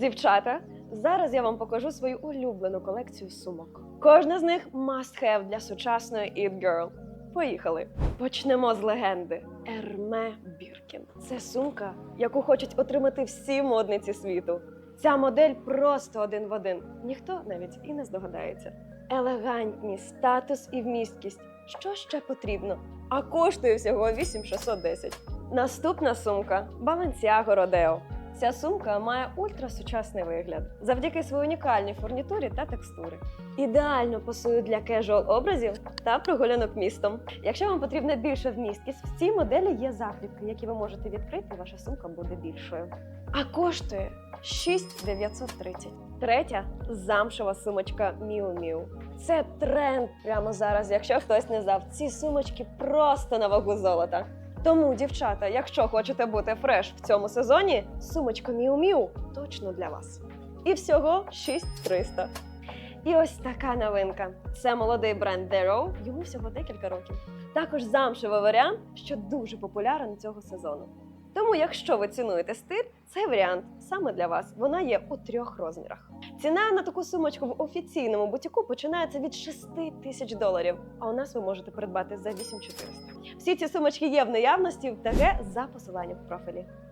Дівчата, зараз я вам покажу свою улюблену колекцію сумок. Кожна з них must have для сучасної It Girl. Поїхали. Почнемо з легенди Ерме Біркін. Це сумка, яку хочуть отримати всі модниці світу. Ця модель просто один в один. Ніхто навіть і не здогадається. Елегантність, статус і вмісткість. Що ще потрібно? А коштує всього 8610. Наступна сумка Balenciaga Rodeo. Ця сумка має ультрасучасний вигляд завдяки своїй унікальній фурнітурі та текстури. Ідеально пасує для кежуал образів та прогулянок містом. Якщо вам потрібна більша вмісткість, в цій моделі є закріпки, які ви можете відкрити, ваша сумка буде більшою. А коштує 6930. Третя замшева сумочка Miu. Це тренд прямо зараз. Якщо хтось не знав, ці сумочки просто на вагу золота. Тому, дівчата, якщо хочете бути фреш в цьому сезоні, сумочка Miu точно для вас. І всього 6300. І ось така новинка. Це молодий бренд Darrow, йому всього декілька років. Також замшевий варіант, що дуже популярен цього сезону. Тому, якщо ви цінуєте стиль, цей варіант саме для вас. Вона є у трьох розмірах. Ціна на таку сумочку в офіційному бутіку починається від 6 тисяч доларів. А у нас ви можете придбати за 8400. Всі ці сумочки є в наявності в ТГ за посиланням в профілі.